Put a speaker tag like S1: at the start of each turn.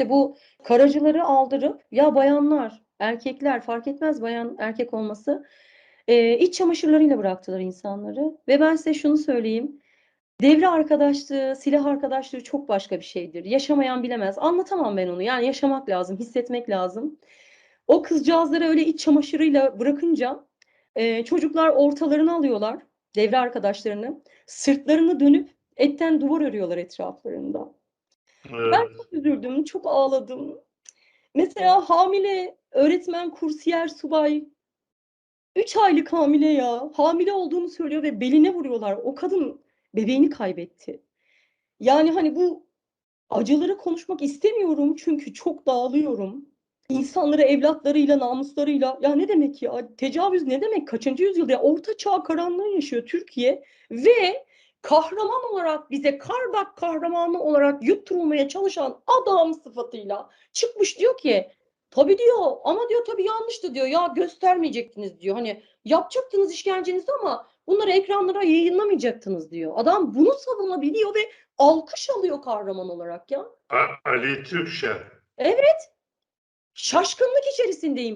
S1: işte bu karacıları aldırıp ya bayanlar, erkekler fark etmez bayan erkek olması e, iç çamaşırlarıyla bıraktılar insanları. Ve ben size şunu söyleyeyim. Devre arkadaşlığı, silah arkadaşlığı çok başka bir şeydir. Yaşamayan bilemez. Anlatamam ben onu. Yani yaşamak lazım, hissetmek lazım. O kızcağızları öyle iç çamaşırıyla bırakınca e, çocuklar ortalarını alıyorlar, devre arkadaşlarını. Sırtlarını dönüp etten duvar örüyorlar etraflarında.
S2: Evet.
S1: Ben çok üzüldüm, çok ağladım. Mesela hamile öğretmen, kursiyer, subay 3 aylık hamile ya. Hamile olduğunu söylüyor ve beline vuruyorlar. O kadın bebeğini kaybetti. Yani hani bu acıları konuşmak istemiyorum çünkü çok dağılıyorum. İnsanları evlatlarıyla, namuslarıyla ya ne demek ya? Tecavüz ne demek? Kaçıncı yüzyılda? Ya orta çağ karanlığı yaşıyor Türkiye ve kahraman olarak bize Kardak kahramanı olarak yutturulmaya çalışan adam sıfatıyla çıkmış diyor ki tabii diyor ama diyor tabii yanlıştı diyor ya göstermeyecektiniz diyor. Hani yapacaktınız işkencenizi ama bunları ekranlara yayınlamayacaktınız diyor. Adam bunu savunabiliyor ve alkış alıyor kahraman olarak ya.
S2: Ali Türkşen.
S1: Şaşkınlık içerisindeyim.